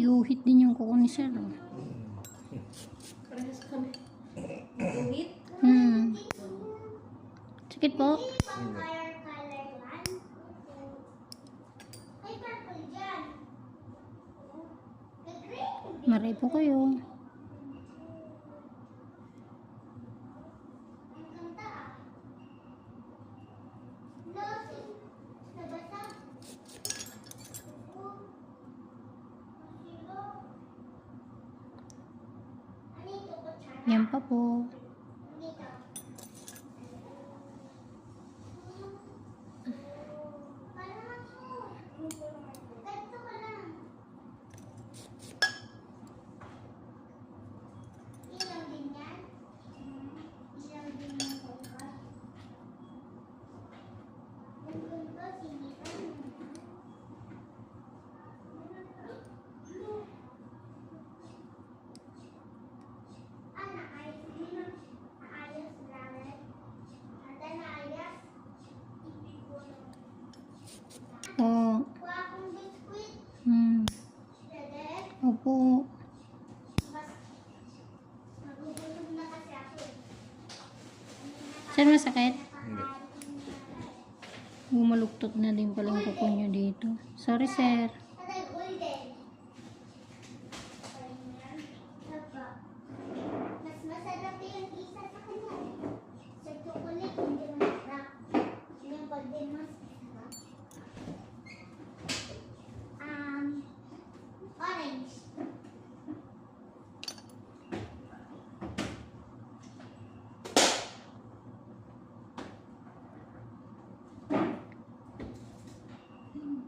guhit din yung kuko ni sir. Oh. Parehas kami. Guhit. Hmm. Sakit po? Maray po kayo. Ang ganda ah. No, si- nabasa. Oh. Zero. Ano ito, kutsara? Yan pa po. Dito. Parang ako. Ganito ka lang. Ilaw din yan? Ilaw din yung kuka? Yung kuka, sinitan. Ah, naayos din ang naayos namin. At naayos. Ibig ko na. Po. Kuha akong biskuit. Hmm. Dede. Eh. Sir, masakit? Hindi. Bumaluktot na din pala yung kuko nyo dito. Sorry, sir.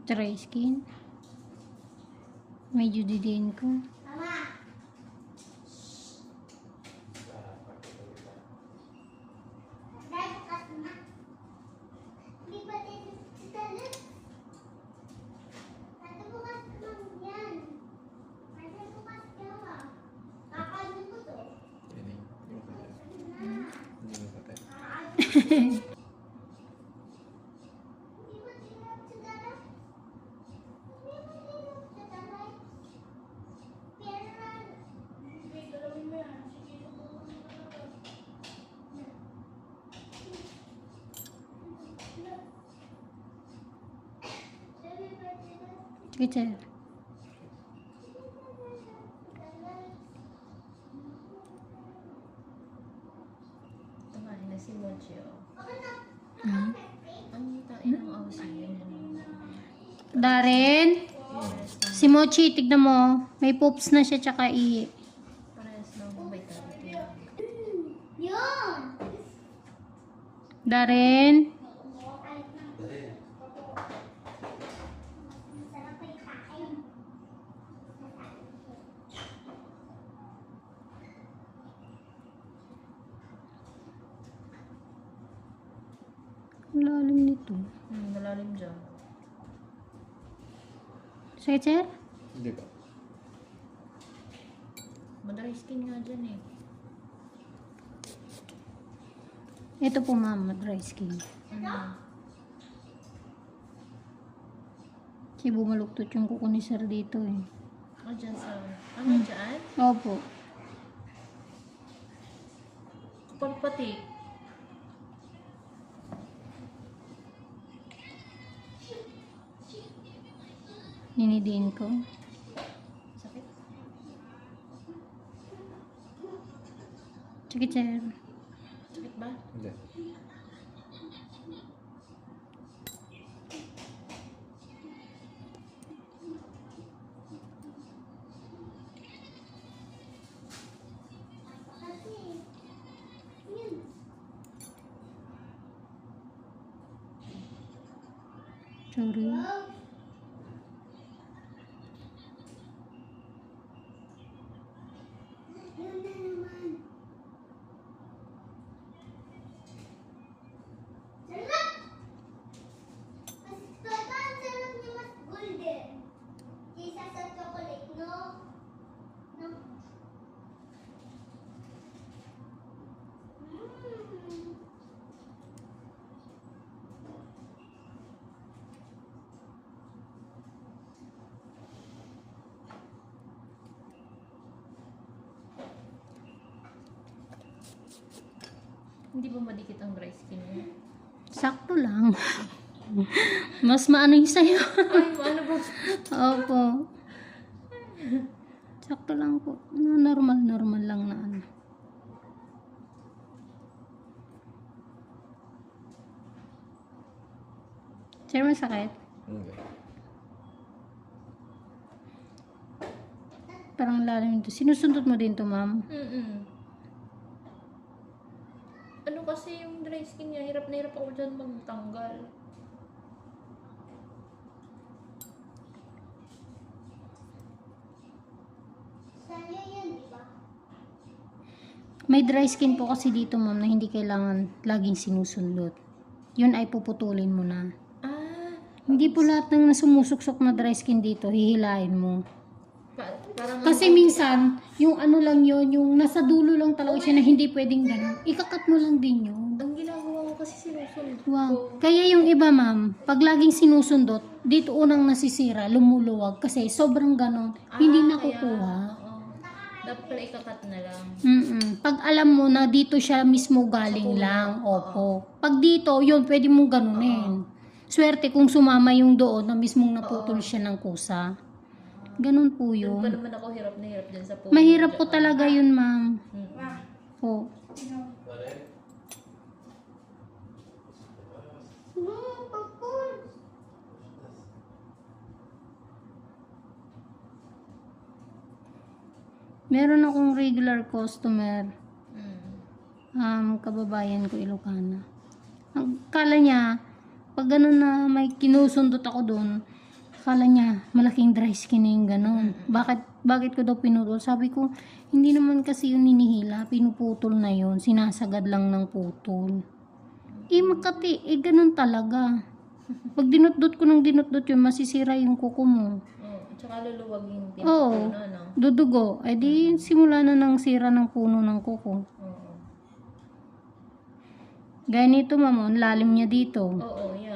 Dry skin. Medyo didiin ko. Mama. sir. Tumahin na si Mochi, oh. Hmm. Ang tain ng awsi yun. Si Mochi, tignan mo. May poops na siya tsaka ihi. Parehas lang. Yun! Darren, Masarap ay kain. ang nito. Hmm, malalim dyan. Sige, sir. Hindi ba? Madry skin nga dyan eh. Ito po, mama, dry skin. Ano? Kasi bumaluktot yung kuko ni sir dito eh. Ah, dyan sa... Ano dyan? Opo. Kapag Ninidiin ko. Sakit. Sir. Sakit ba? Hindi. Yun. Sorry. Hindi ba madikit ang dry skin mo? Sakto lang. Mas maano yung sa'yo. Ay, ano ba? Opo. Sakto lang po. No, Normal, normal lang na ano. Sir, masakit? Hindi. Parang lalim ito. Sinusundot mo din to, ma'am? Mm-mm. Ano kasi yung dry skin niya, hirap na hirap ako dyan magtanggal. May dry skin po kasi dito, ma'am, na hindi kailangan laging sinusundot. Yun ay puputulin mo na. Ah, Hindi po lahat ng nasumusuksok na dry skin dito, hihilain mo. Pa- parang... Kasi minsan, yung ano lang yon yung nasa dulo lang talaga siya na hindi pwedeng ganun. Ikakat mo lang din yun. Ang ginagawa ko kasi sinusunod Wow. ko. Kaya yung iba, ma'am, pag laging sinusundot, dito unang nasisira, lumuluwag. Kasi sobrang ganon, hindi Ah, nakukuha. Kaya, oo. Dapat pala ikakat na lang. Mm-mm. Pag alam mo na dito siya mismo galing lang, opo. Pag dito, yun, pwede mong ganunin. Swerte kung sumama yung doon na mismong naputol siya ng kusa. Ganun po Doon pa yun. naman ako hirap na hirap dyan sa puno. Mahirap po talaga yun, ma'am. Mm. Po. Meron akong regular customer. Mm. um, kababayan ko Ilocana. Ang kala niya, pag ganun na may kinusundot ako doon, kala niya, malaking dry skin na yung ganun. Bakit, bakit ko daw pinutol? Sabi ko, hindi naman kasi yun ninihila, pinuputol na yun, sinasagad lang ng putol. Eh, makati, eh, ganun talaga. Pag dinutdot ko ng dinutdot yun, masisira yung kuko mo. Oo. Tsaka luluwag yung Oo. pinto na, no? Dudugo, eh di simula na ng sira ng puno ng kuko. Oo. Gaya nito, mamon, lalim niya dito. Oo, yan.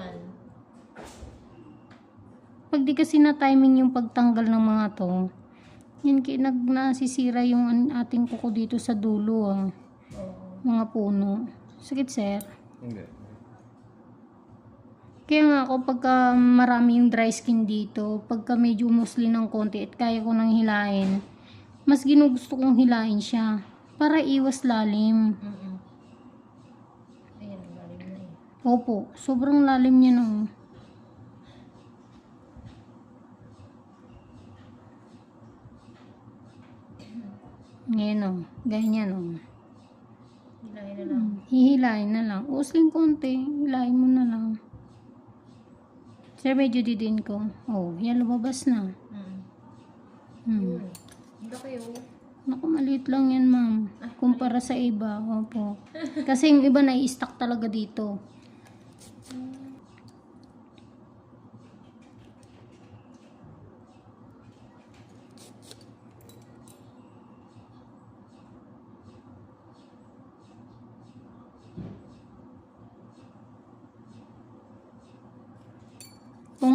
Pag di kasi na timing yung pagtanggal ng mga to, yun kaya nag nasisira yung an- ating kuko dito sa dulo, ah. Mga puno. Sakit, sir. Hindi. Kaya nga ako pagka marami yung dry skin dito, pagka medyo musli ng konti at kaya ko nang hilain, mas ginugusto kong hilain siya para iwas lalim. Mm-mm. Ayan, lalim na eh. Opo, sobrang lalim niya no. Ngayon o, ganyan o. Hilahin na lang. Hihilahin na lang. Usling konti, hilahin mo na lang. Sir, medyo didin ko. Oh, yan lumabas na. Mm. Hmm. Hindi kayo. Naku, maliit lang yan, ma'am. Kumpara sa iba, opo. Kasi yung iba na-stack talaga dito.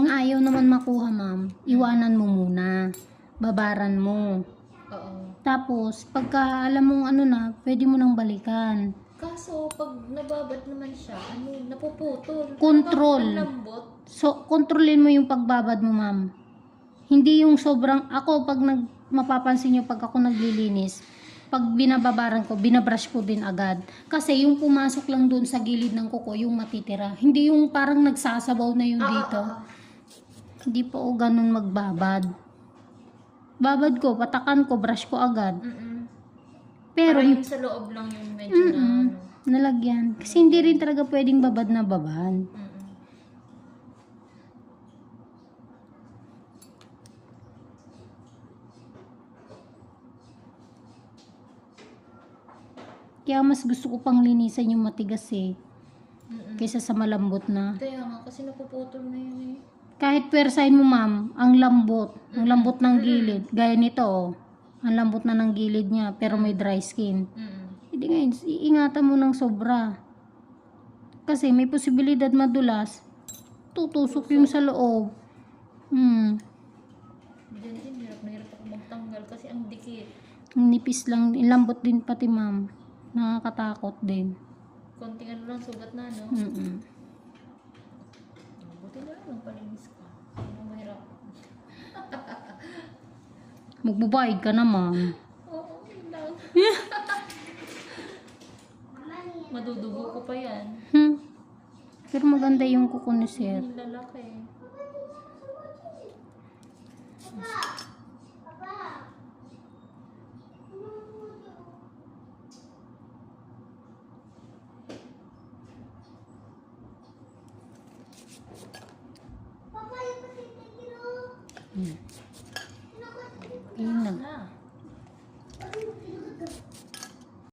Kung ayaw naman makuha, ma'am, iwanan mo muna. Babaran mo. Oo. Tapos, pagka alam mong ano na, pwede mo nang balikan. Kaso, pag nababad naman siya, ano, napuputol. Control. Ang lambot. So, kontrolin mo yung pagbabad mo, ma'am. Hindi yung sobrang, ako pag nag, mapapansin nyo pag ako naglilinis, pag binababaran ko, binabrush ko din agad. Kasi yung pumasok lang doon sa gilid ng kuko, yung matitira. Hindi yung parang nagsasabaw na yung Ah, dito. ah, ah. Hindi po ako ganun magbabad. Babad ko, patakan ko, brush ko agad. Mm-mm. Pero, Para yung sa loob lang yung medyo na, Mm-mm. ano. nalagyan. Kasi hindi rin talaga pwedeng babad na babad. Mm-mm. Kaya mas gusto ko pang linisan yung matigas eh. Mm-mm. Kaysa sa malambot na. Kaya nga, kasi napuputol na yun eh. Kahit persahin mo ma'am, ang lambot. Ang lambot ng gilid. Gaya nito oh. Ang lambot na ng gilid niya pero may dry skin. Hindi ngayon, iingatan mo ng sobra. Kasi may posibilidad madulas. Tutusok yung sa loob. Hmm. Diyan din, hirap na hirap ako magtanggal kasi ang dikit. Ang nipis lang, lambot din pati ma'am. Nakakatakot din. konting ano lang sugat na, no? Mm-mm. Palinis ka. Ano mahirap? Magbabayad ka naman. Oo, yun lang. Madudugo ko pa yan. Hmm. Pero maganda yung kuko ni Sir. Yung lalaki. Papa,